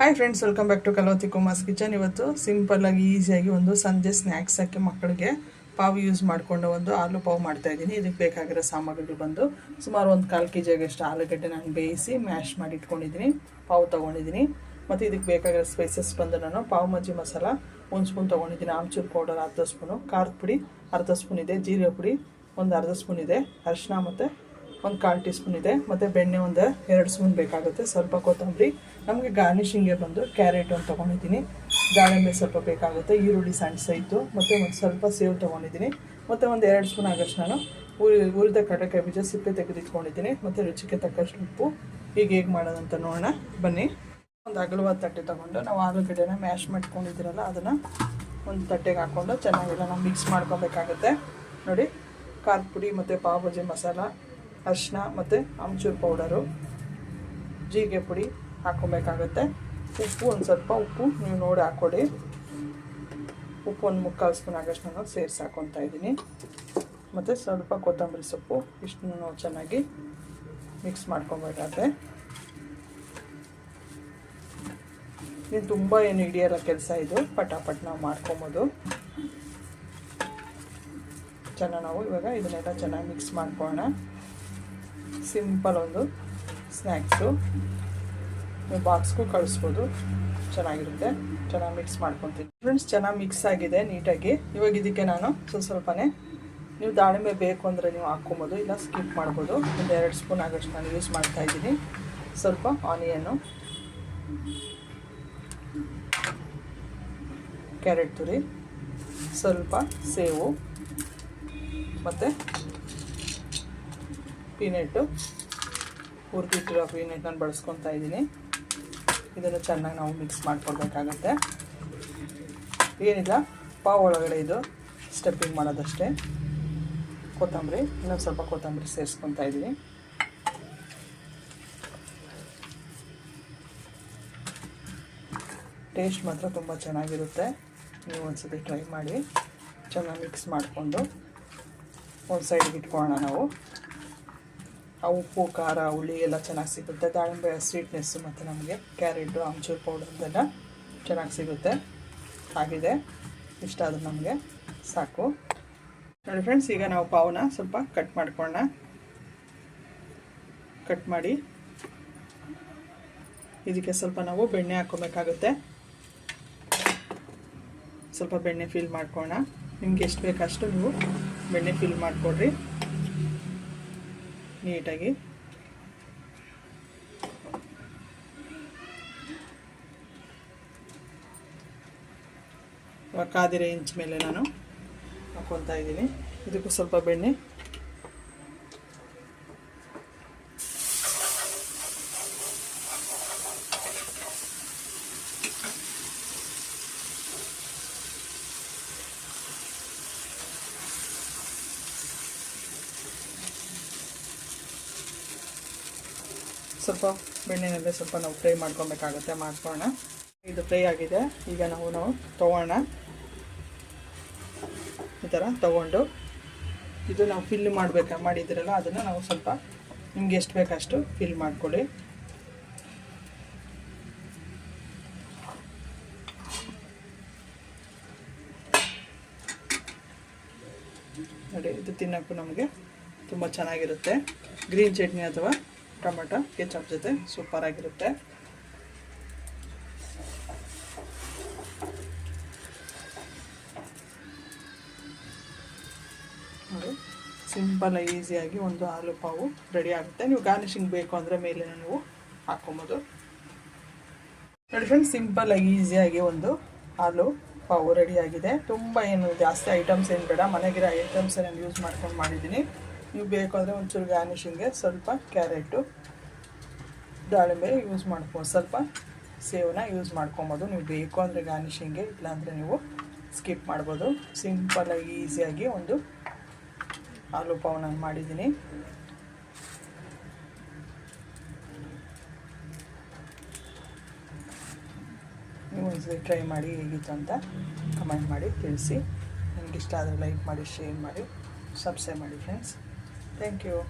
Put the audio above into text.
Hi friends welcome back to Kalavathi Kumar's kitchen ಇವತ್ತು ಸಿಂಪಲ್ಲಾಗಿ ಈಸಿಯಾಗಿ ಒಂದು ಸಂಜೆ ಸ್ನ್ಯಾಕ್ಸ್ ಹಾಕಿ ಮಕ್ಕಳಿಗೆ ಪಾವು ಯೂಸ್ ಮಾಡಿಕೊಂಡು ಒಂದು ಆಲೂ ಪಾವು ಮಾಡ್ತಾ ಇದ್ದೀನಿ. ಇದಕ್ಕೆ ಬೇಕಾಗಿರೋ ಸಾಮಗ್ರಿಗಳು ಬಂದು ಸುಮಾರು ಒಂದು ಕಾಲು ಕೆ ಜಿಯಾಗಷ್ಟು ಆಲೂಗಡ್ಡೆ ನಾನು ಬೇಯಿಸಿ ಮ್ಯಾಶ್ ಮಾಡಿ ಇಟ್ಕೊಂಡಿದ್ದೀನಿ. ಪಾವು ತೊಗೊಂಡಿದ್ದೀನಿ. ಮತ್ತು ಇದಕ್ಕೆ ಬೇಕಾಗಿರೋ ಸ್ಪೈಸಸ್ ಬಂದು ನಾನು ಪಾವು ಮಜ್ಜಿ ಮಸಾಲ, ಒಂದು ಸ್ಪೂನ್ ತೊಗೊಂಡಿದ್ದೀನಿ. ಆಮ್ಚೂರ್ ಪೌಡರ್ ಅರ್ಧ ಸ್ಪೂನು ಖಾರದ ಪುಡಿ ಅರ್ಧ ಸ್ಪೂನ್ ಇದೆ ಜೀರಿಗೆ ಪುಡಿ ಒಂದು ಅರ್ಧ ಸ್ಪೂನ್ ಇದೆ ಅರಿಶಿನ ಮತ್ತು ಒಂದು ಕಾಲು ಟೀ ಸ್ಪೂನ್ ಇದೆ, ಮತ್ತು ಬೆಣ್ಣೆ ಒಂದು ಎರಡು ಸ್ಪೂನ್ ಬೇಕಾಗುತ್ತೆ, ಸ್ವಲ್ಪ ಕೊತ್ತಂಬರಿ. ನಮಗೆ ಗಾರ್ನಿಷಿಂಗ್ಗೆ ಬಂದು ಕ್ಯಾರೆಟ್ ಒಂದು ತೊಗೊಂಡಿದ್ದೀನಿ. ದಾಳಿಂಬೆ ಸ್ವಲ್ಪ ಬೇಕಾಗುತ್ತೆ, ಈರುಳ್ಳಿ ಸಣ್ಣ ಸೈತು ಮತ್ತು ಒಂದು ಸ್ವಲ್ಪ ಸೇವು ತೊಗೊಂಡಿದ್ದೀನಿ. ಮತ್ತು ಒಂದು ಎರಡು ಸ್ಪೂನ್ ಆಗಷ್ಟು ನಾನು ಉರಿ ಹುರಿದ ಕಡಲೆಕಾಯಿ ಬೀಜ ಸಿಪ್ಪೆ ತೆಗೆದಿಟ್ಕೊಂಡಿದ್ದೀನಿ ಮತ್ತು ರುಚಿಗೆ ತಕ್ಕಷ್ಟು ಉಪ್ಪು. ಈಗ ಹೇಗೆ ಮಾಡೋದಂತ ನೋಡೋಣ, ಬನ್ನಿ. ಒಂದು ಅಗಲವಾದ ತಟ್ಟೆ ತೊಗೊಂಡು ನಾವು ಆಲೂಗಡ್ಡೆನ ಮ್ಯಾಶ್ ಮಾಡ್ಕೊಂಡಿದ್ದೀರಲ್ಲ, ಅದನ್ನು ಒಂದು ತಟ್ಟೆಗೆ ಹಾಕ್ಕೊಂಡು ಚೆನ್ನಾಗೆಲ್ಲ ನಾವು ಮಿಕ್ಸ್ ಮಾಡ್ಕೊಬೇಕಾಗುತ್ತೆ. ನೋಡಿ ಖಾರದ ಪುಡಿ ಮತ್ತು ಪಾವ್ ಭಾಜಿ ಮಸಾಲ. ಅರಿಶಿನ ಮತ್ತು ಆಮ್ಚೂರ್ ಪೌಡರು ಜೀರಿಗೆ ಪುಡಿ ಹಾಕ್ಕೊಬೇಕಾಗತ್ತೆ. ಉಪ್ಪು ಒಂದು ಸ್ವಲ್ಪ ಉಪ್ಪು ನೀವು ನೋಡಿ ಹಾಕ್ಕೊಡಿ ಉಪ್ಪು ಒಂದು ಮುಕ್ಕಾಲು ಸ್ಪೂನ್ ಆಗಷ್ಟು ನಾನು ಸೇರಿಸಿ ಹಾಕ್ಕೊತಾ ಇದ್ದೀನಿ. ಮತ್ತು ಸ್ವಲ್ಪ ಕೊತ್ತಂಬರಿ ಸೊಪ್ಪು ಇಷ್ಟನ್ನು ಚೆನ್ನಾಗಿ ಮಿಕ್ಸ್ ಮಾಡ್ಕೊಬೇಕಾದ್ರೆ. ಇದು ತುಂಬ ಏನು ಹಿಡಿಯಲ್ಲ ಕೆಲಸ ಇದು, ಪಟಾಪಟ್ ನಾವು ಮಾಡ್ಕೊಬೋದು. ಚೆನ್ನಾಗಿ ನಾವು ಇವಾಗ ಇದನ್ನೆಲ್ಲ ಚೆನ್ನಾಗಿ ಮಿಕ್ಸ್ ಮಾಡ್ಕೊಳ್ಳೋಣ ಸಿಂಪಲ್ ಒಂದು ಸ್ನ್ಯಾಕ್ಸು ನೀವು ಬಾಕ್ಸ್ಗೂ ಕಳಿಸ್ಬೋದು. ಚೆನ್ನಾಗಿರುತ್ತೆ. ಚೆನ್ನಾಗಿ ಮಿಕ್ಸ್ ಮಾಡ್ಕೊತೀನಿ. ಫ್ರೆಂಡ್ಸ್ ಚೆನ್ನಾಗಿ ಮಿಕ್ಸ್ ಆಗಿದೆ ನೀಟಾಗಿ. ಇವಾಗ ಇದಕ್ಕೆ ನಾನು ಸ್ವಲ್ಪ ಸ್ವಲ್ಪನೇ ನೀವು ದಾಳಿಂಬೆ ಬೇಕು ಅಂದರೆ ನೀವು ಹಾಕ್ಕೊಬೋದು. ಇಲ್ಲ ಸ್ಕಿಪ್ ಮಾಡ್ಬೋದು. ಒಂದು ಎರಡು ಸ್ಪೂನ್ ಆಗೋಷ್ಟು ನಾನು ಯೂಸ್ ಮಾಡ್ತಾ ಇದ್ದೀನಿ. ಸ್ವಲ್ಪ ಆನಿಯನ್ನು ಕ್ಯಾರೆಟ್ ತುರಿ, ಸ್ವಲ್ಪ ಸೇವು, ಮತ್ತು ಪೀನೆಟ್ಟು ಹುರಿದಿಟ್ಟಿರೋ ಪೀನೆಟ್ ನಾನು ಬಳಸ್ಕೊತಾ ಇದ್ದೀನಿ. ಇದನ್ನು ಚೆನ್ನಾಗಿ ನಾವು ಮಿಕ್ಸ್ ಮಾಡ್ಕೊಳ್ಬೇಕಾಗತ್ತೆ ಏನಿಲ್ಲ, ಪಾವ್ ಒಳಗಡೆ ಇದು ಸ್ಟೆಪ್ಪಿಂಗ್ ಮಾಡೋದಷ್ಟೇ. ಕೊತ್ತಂಬರಿ, ಇನ್ನೊಂದು ಸ್ವಲ್ಪ ಕೊತ್ತಂಬರಿ ಸೇರಿಸ್ಕೊತಾ ಇದ್ದೀನಿ. ಟೇಸ್ಟ್ ಮಾತ್ರ ತುಂಬ ಚೆನ್ನಾಗಿರುತ್ತೆ. ನೀವು ಒಂದ್ಸತಿ ಟ್ರೈ ಮಾಡಿ. ಚೆನ್ನಾಗಿ ಮಿಕ್ಸ್ ಮಾಡಿಕೊಂಡು ಒಂದು ಸೈಡ್ಗೆ ಇಟ್ಕೊಳ್ಳೋಣ ನಾವು. ಉಪ್ಪು, ಖಾರ, ಹುಳಿ ಎಲ್ಲ ಚೆನ್ನಾಗಿ ಸಿಗುತ್ತೆ. ದಾಳಿಂಬೆ ಸ್ವೀಟ್ನೆಸ್ಸು ಮತ್ತು ನಮಗೆ. ಕ್ಯಾರೆಟು ಆಮ್ಚೂರು ಪೌಡರ್ದೆಲ್ಲ ಚೆನ್ನಾಗಿ ಸಿಗುತ್ತೆ. ಆಗಿದೆ. ಇಷ್ಟ ಆದರೂ ನಮಗೆ ಸಾಕು. ನೋಡಿ ಫ್ರೆಂಡ್ಸ್ ಈಗ ನಾವು ಪಾವನ್ನ ಸ್ವಲ್ಪ ಕಟ್ ಮಾಡ್ಕೊಳ್ಳೋಣ ಕಟ್ ಮಾಡಿ. ಇದಕ್ಕೆ ಸ್ವಲ್ಪ ನಾವು ಬೆಣ್ಣೆ ಹಾಕೋಬೇಕಾಗುತ್ತೆ. ಸ್ವಲ್ಪ ಬೆಣ್ಣೆ ಫಿಲ್ ಮಾಡ್ಕೊಳ್ಳೋಣ ನಿಮ್ಗೆ ಎಷ್ಟು ಬೇಕಷ್ಟು ನೀವು ಬೆಣ್ಣೆ ಫಿಲ್ ಮಾಡಿಕೊಡ್ರಿ. ನೀಟಾಗಿ. ಕಾದಿರೋ ಇಂಚ್ ಮೇಲೆ ನಾನು ಹಾಕ್ಕೊತಾ ಇದ್ದೀನಿ. ಇದಕ್ಕೂ ಸ್ವಲ್ಪ ಬೆಣ್ಣೆ. ಸ್ವಲ್ಪ ಬೆಣ್ಣೆನಲ್ಲೇ ಸ್ವಲ್ಪ ನಾವು ಫ್ರೈ ಮಾಡ್ಕೊಬೇಕಾಗುತ್ತೆ, ಮಾಡ್ಕೊಳ್ಳೋಣ. ಇದು ಫ್ರೈ ಆಗಿದೆ. ಈಗ ನಾವು ನಾವು ತೊಗೋಣ. ಈ ಥರ ತೊಗೊಂಡು ಇದು ನಾವು ಫಿಲ್ ಮಾಡಬೇಕಾ ಮಾಡಿದ್ದೀರಲ್ಲ ಅದನ್ನು ನಾವು ಸ್ವಲ್ಪ ನಿಮ್ಗೆ ಎಷ್ಟು ಬೇಕಷ್ಟು ಫಿಲ್ ಮಾಡ್ಕೊಳ್ಳಿ. ನೋಡಿ, ಇದು ತಿನ್ನೋಕ್ಕೂ ನಮಗೆ ತುಂಬ ಚೆನ್ನಾಗಿರುತ್ತೆ. ಗ್ರೀನ್ ಚಟ್ನಿ ಅಥವಾ ಟೊಮೆಟೊ ಕೆಚಪ್ ಜೊತೆ ಸೂಪರಾಗಿರುತ್ತೆ ನೋಡಿ ಸಿಂಪಲ್ ಈಸಿಯಾಗಿ ಒಂದು ಆಲೂ ಪಾವು ರೆಡಿ ಆಗುತ್ತೆ. ನೀವು ಗಾರ್ನಿಶಿಂಗ್ ಬೇಕು ಅಂದರೆ ಮೇಲೆ ನೀವು ಹಾಕೊಬೋದು ನೋಡಿ ಫ್ರೆಂಡ್ಸ್ ಸಿಂಪಲ್ಲಾಗಿ ಈಸಿಯಾಗಿ ಒಂದು ಆಲೂ ಪಾವು ರೆಡಿಯಾಗಿದೆ ತುಂಬ ಏನು ಜಾಸ್ತಿ ಐಟಮ್ಸ್ ಏನು ಬೇಡ. ಮನೆಗಿರೋ ಐಟಮ್ಸ್ ನಾನು ಯೂಸ್ ಮಾಡ್ಕೊಂಡು ಮಾಡಿದ್ದೀನಿ. ನೀವು ಬೇಕು ಅಂದರೆ ಒಂಚೂರು ಗಾರ್ನಿಷಿಂಗ್ಗೆ ಸ್ವಲ್ಪ ಕ್ಯಾರೆಟು ದಾಳಿಂಬೆ ಯೂಸ್ ಮಾಡ್ಬೋದು ಸ್ವಲ್ಪ ಸೇವನ್ನ ಯೂಸ್ ಮಾಡ್ಕೊಬೋದು. ನೀವು ಬೇಕು ಅಂದರೆ ಗಾರ್ನಿಷಿಂಗ್ಗೆ ಇಲ್ಲಾಂದರೆ ನೀವು ಸ್ಕಿಪ್ ಮಾಡ್ಬೋದು. ಸಿಂಪಲ್ಲಾಗಿ ಈಸಿಯಾಗಿ ಒಂದು ಆಲೂ ಪಾವ್ ನಾನು ಮಾಡಿದ್ದೀನಿ. ನೀವು ಒಂದ್ಸರಿ ಟ್ರೈ ಮಾಡಿ ಹೇಗಿತ್ತು ಅಂತ ಕಮೆಂಟ್ ಮಾಡಿ ತಿಳಿಸಿ. ನಿಮ್ಗೆ ಇಷ್ಟ ಆದರೆ ಲೈಕ್ ಮಾಡಿ ಶೇರ್ ಮಾಡಿ ಸಬ್ಸ್ಕ್ರೈಬ್ ಮಾಡಿ ಫ್ರೆಂಡ್ಸ್ Thank you.